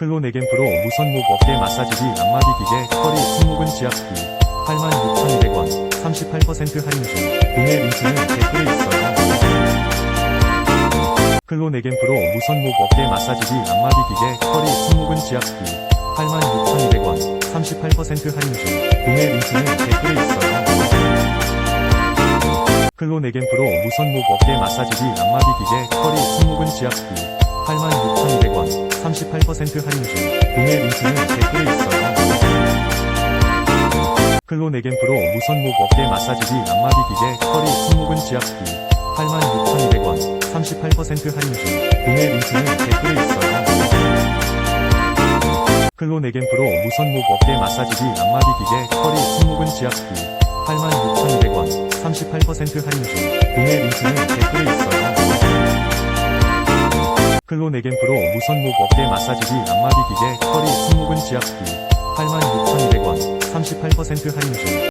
클로네겐 프로 무선목 어깨 마사지기 양마비 기계 허리 승모근 지압기 86,200원 38% 할인 중 구매 링크는 댓글에 있어요. 클로네겐 프로 무선목 어깨 마사지기 양마비 기계 허리 승모근 지압기 86,200원 38% 할인 중 구매 링크는 댓글에 있어요. 클로네겐 프로 무선목 어깨 마사지기 양마비 기계 허리 승모근 지압기 86,200원 38% 할인 중 구매 링크는 댓글에 있어요. 클로네겐 프로 무선목 어깨 마사지기 양마비 기계 허리 승모근 지압기 86,200원 38% 할인 중 구매 링크는 댓글에 있어요. 클로네겐 프로 무선목 어깨 마사지기 양마비 기계 허리 승모근 지압기 86,200원 38% 할인 중 구매 링크는 댓글에 있어요. 클로네겐 프로 무선목 어깨 마사지기 양마비 기계 허리 승모근 지압기 86,200원 38% 할인 중